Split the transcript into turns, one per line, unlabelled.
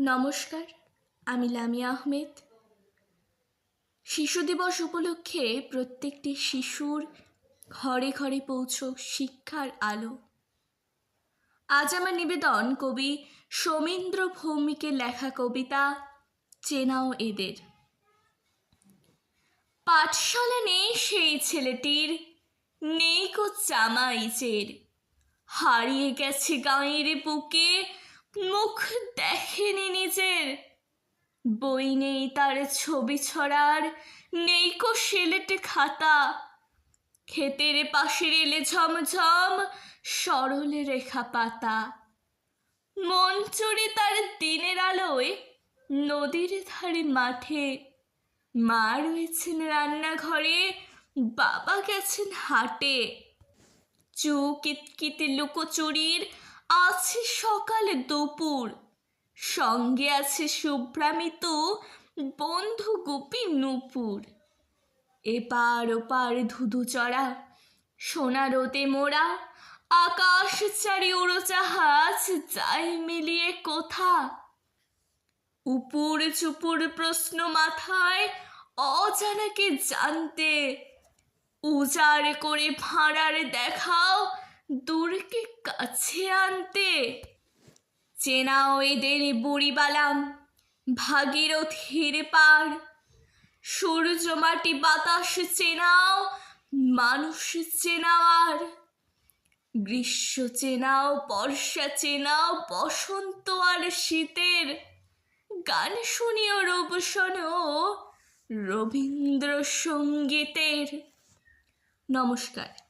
নমস্কার, আমি লামিয়া আহমেদ। শিশু দিবস উপলক্ষে প্রত্যেকটি শিশুর ঘরে ঘরে পৌঁছক শিক্ষার আলো। আজ আমার নিবেদন কবি সোমেন্দ্র ভৌমিকের লেখা কবিতা, চেনাও এদের। পাঠশালা নেই সেই ছেলেটির, নেই কো চামাইচের হারিয়ে গেছে গাঁয়ের বুকে মুখ দেখেনি নিজের। বই নেই তার ছবি ছড়ার, নেই কো সেলেট খাতা। ক্ষেতের পাশের এলে ঝমঝম সরল রেখা পাতা। মন চড়ে তার দিনের আলোয় নদীর ধারে মাঠে। মা রয়েছেন রান্নাঘরে, বাবা গেছেন হাটে। চুকিতকিতে লুকোচুরির আছে সকালে দুপুর। সঙ্গে আছে শুভ্রামিত বন্ধু গুপি নুপুর। এপার ওপার ধুধু চড়া সোনা রোদে মোড়া, আকাশ চারি উড়োজাহাজ যায় মিলিয়ে কোথা। উপুর চুপুর প্রশ্ন মাথায় অজানাকে জানতে, উজাড় করে ভাঁড়ার দেখাও দূরকে কাছে আনতে। চেনাও এদের বুড়িবালাম ভাগীরথীর পার সূর্য মাটি বাতাস চেনাও, মানুষ চেনাওয়ার গ্রীষ্ম চেনাও, বর্ষা চেনাও, বসন্ত আর শীতের। গান শুনিও রবসন রবীন্দ্র সঙ্গীতের নমস্কার।